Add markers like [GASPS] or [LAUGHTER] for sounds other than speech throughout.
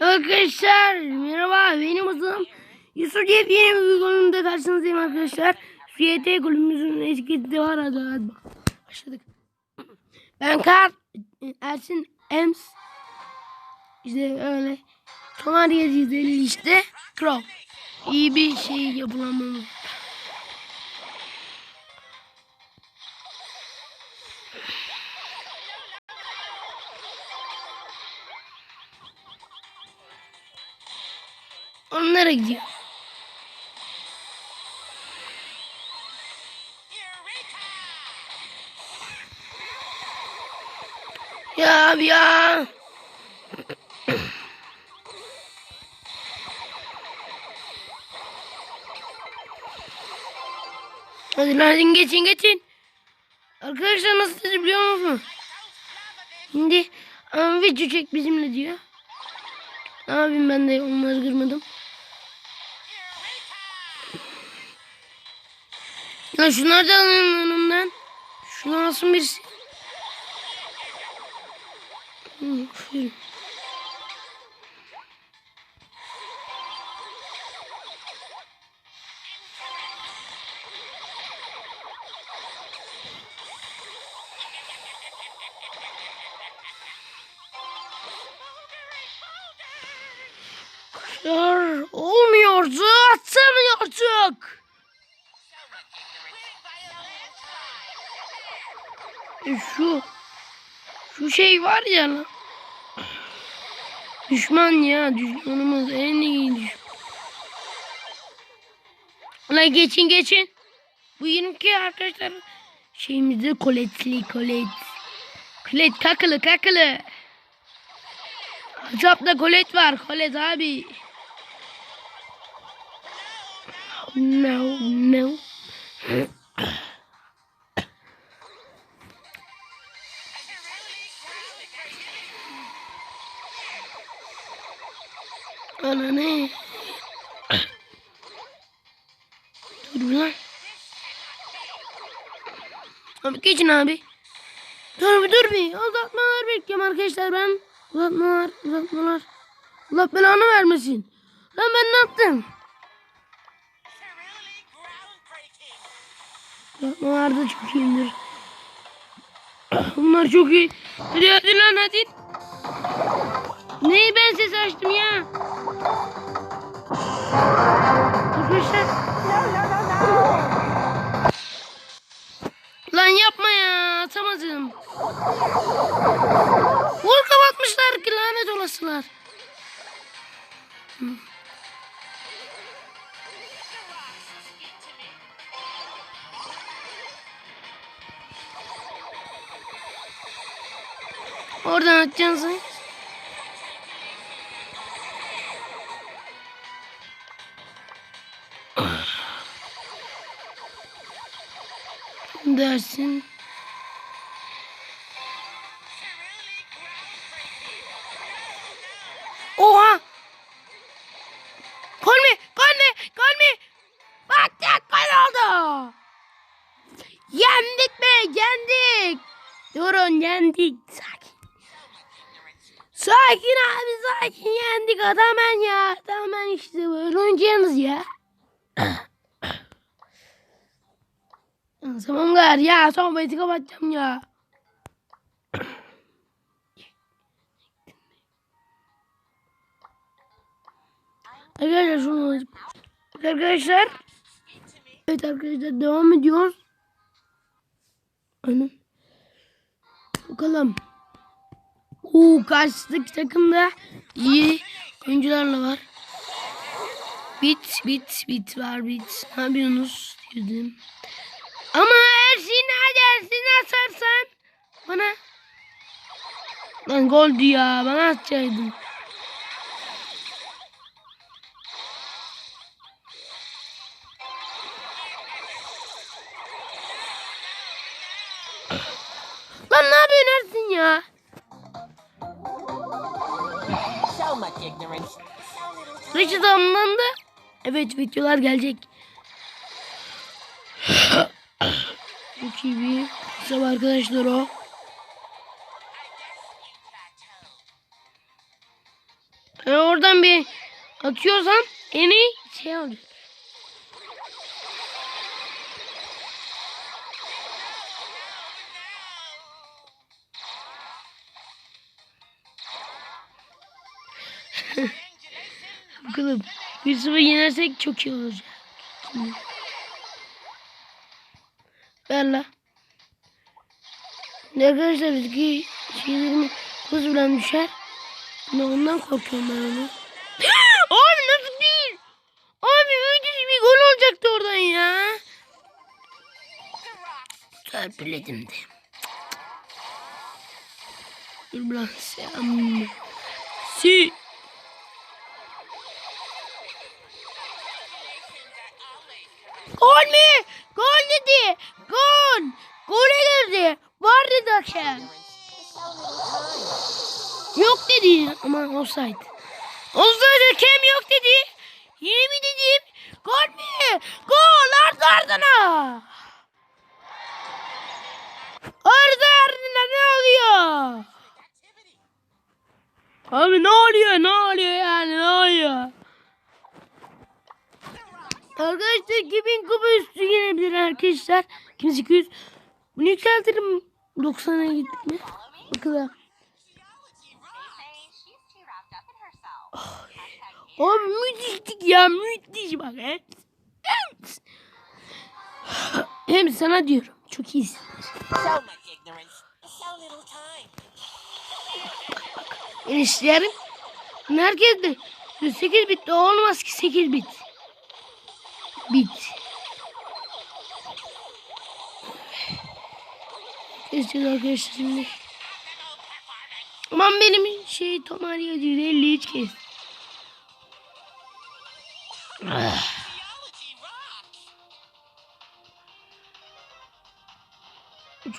Arkadaşlar merhaba benim adım Yusuf Cep yeni bir uygulamanın karşınızdayım arkadaşlar. FYT kulübümüzün eskisi de var bak. Başladık. Ben Kar Ersin Ems işte öyle Tomar 750 işte Crow. İyi bir şey yapılamam. Onlara gidiyor. Ya abi ya. Hadi lan geçin geçin. Arkadaşlar nasıl dedi biliyor musunuz? Şimdi ama video çek bizimle diyor. Ne ben de onları kırmadım. Ya şunları da alın önümden. Şunu alsın birisi. Olmuyordu, atamıyorduk. Şu şu şey var ya lan. Düşman ya düşmanımız en iyi düşman. Ulan geçin geçin. Bu 22 arkadaşlar şeyimizde koletli kolet. Kolet kakılı kakılı. Hesapta kolet var kolet abi. No no. Dur lan. Abi geçin abi. Dur bir dur bir. Uzatmalar bekliyorum arkadaşlar ben. Uzatmalar uzatmalar. Allah belanı vermesin. Lan ben ne yaptım? Uzatmalar da çok iyiyimdir. Bunlar çok iyi. Hadi hadi lan hadi. Neyi ben ses açtım ya? Arkadaşlar. Lan yapma ya. Atamadım. Vur kapatmışlar ki lanet olasılar. Oradan atacaksın. Dersin. Oha! Gol mü? Gol mü? Gol mü? Baktık gol oldu. Yendik mi? Yendik. Durun yendik. Sakin. Sakin abi sakin yendik adamın ya. Adamın işte böyle oynayacaksınız ya. [CLEARS THROAT] Tamam gar ya son beti kapatacağım ya. Arkadaşlar şunu Arkadaşlar Evet arkadaşlar devam ediyoruz. Anam. Bakalım. Oo karşıdaki takımda iyi oyuncularla var. Bit bit bit var bit. Ne yapıyorsunuz? Dedim. Ama Ersin hadi Ersin atarsan bana Lan goldü ya bana atacaktın. Lan ne yapıyorsun Ersin ya? So much ignorance. Richard anlandı. Evet videolar gelecek. Bir hesap arkadaşlar o. Yani oradan bir atıyorsam en iyi şey olacak. [LAUGHS] Bakalım. Bir sıfır yenersek çok iyi olacak. Ver la. Arkadaşlar eski şeylerimi hız bilen düşer. Ne ondan korkuyorum ben onu. [GASPS] Abi nasıl değil? Abi müthiş bir gol olacaktı oradan ya. Törpüledim de. Dur biraz sen. Si. Gol mü? Gol dedi. Gol. Gole girdi. Var dedi hakem. Yok dedi ama offside. Offside hakem yok dedi. Yemin dedim. Gol mü? Gol ardı ardına. Ardı ardına ne oluyor? Abi ne oluyor? Ne oluyor yani? Ne oluyor? Arkadaşlar 2000 kupa üstü gelebilir arkadaşlar. 2800. Bunu yükseltirim. 90'a gittik mi? Bakalım. Abi müthiştik ya müthiş bak. He. Hem sana diyorum. Çok iyisin. Enişlerim. Herkes de 8 bit de olmaz ki 8 bit. Bit. Keseceğiz arkadaşlar şimdi. Aman benim şey 50 hiç kes. Ah.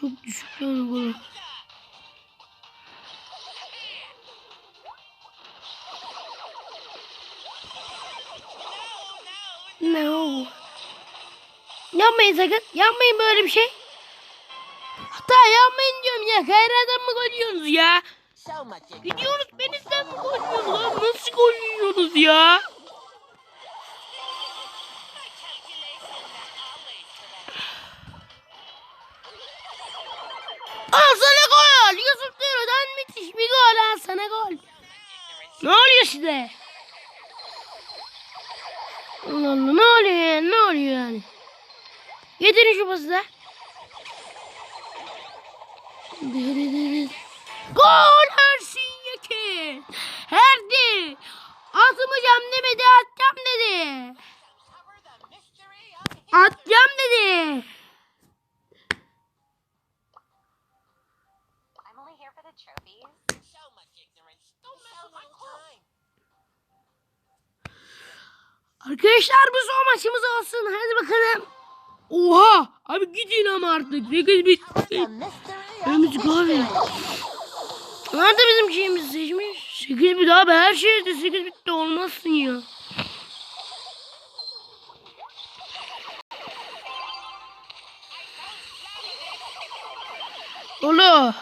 Çok düşük yani bu. No. Yapmayın sakın. Yapmayın böyle bir şey. Hatta yapmayın diyorum ya. Kayradan mı koyuyorsunuz ya? Gidiyoruz beni sen mi koyuyorsunuz lan? Nasıl koyuyorsunuz ya? Al sana gol. Yusuf Duru'dan müthiş bir gol. Al sana gol. Ne oluyor size? Allah Allah ne oluyor yani? Ne oluyor yani? Getirin şu pası da. Gol Ersin Yekin. Herdi. Atmayacağım demedi atacağım Arkadaşlar bu son maçımız olsun. Hadi bakalım. Oha. Abi gidin ama artık. 8 bit. The mystery Önümüzü abi. Nerede bizim şeyimizi seçmiş? 8 bit abi her şeyde 8 bit de olmazsın ya. Ulu.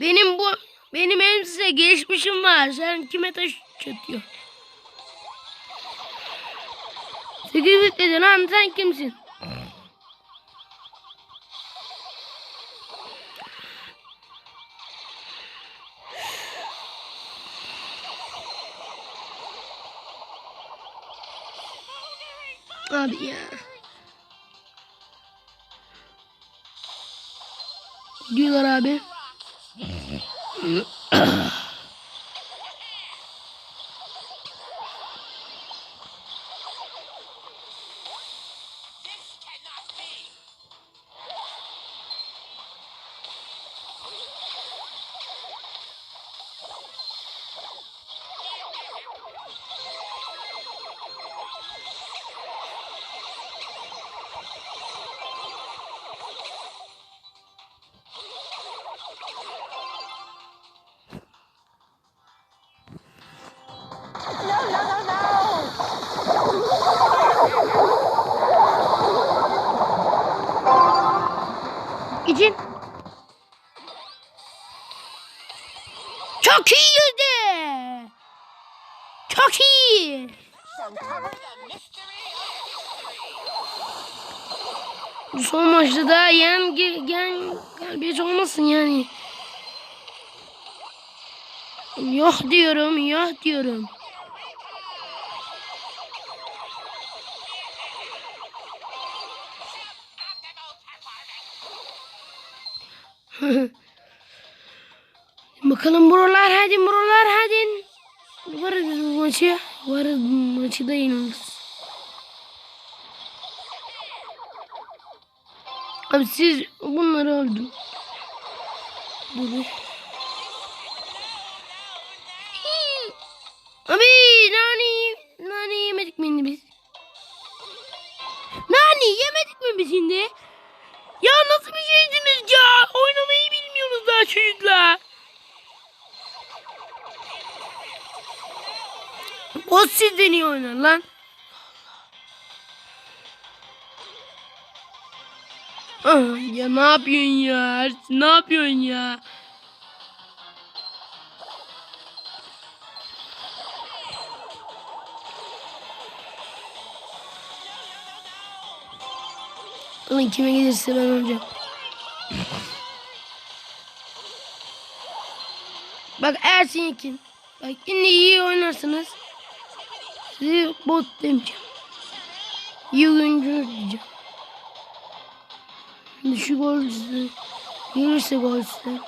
Benim bu benim en size gelişmişim var. Sen kime taş çatıyor? 8 bit dedin lan sen kimsin? Abi ya. Diyorlar abi. [LAUGHS] İçin. Çok iyi girdi. Çok iyi. Son maçta da yen, ge- gen, galibiyet olmasın yani. Yok diyorum, yok diyorum. [LAUGHS] Bakalım buralar hadi buralar hadi. Varız biz bu maçı. Varız maçı da yeniriz. Abi siz bunları öldün. Dur. Abi nani nani yemedik mi biz? Nani yemedik mi biz şimdi? Ya nasıl bir? Oynamayı çocuklar. O sizden iyi oynar lan. Ah, ya ne yapıyorsun ya? Ne yapıyorsun ya? Ulan kime gelirse ben olacağım. Bak Ersin Yekin. Bak yine iyi oynarsınız. Sizi bot demeyeceğim. İyi oyuncu diyeceğim. Düşük gol size. Gelirse gol size.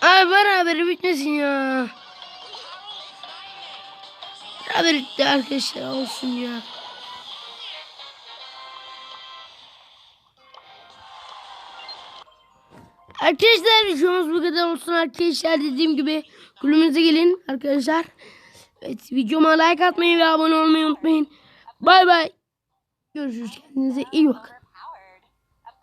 Ay beraber bitmesin ya. Beraber arkadaşlar olsun ya. Arkadaşlar videomuz bu kadar olsun arkadaşlar dediğim gibi kulübümüze gelin arkadaşlar. Evet videoma like atmayı ve abone olmayı unutmayın. Bay bay. Görüşürüz kendinize iyi bakın.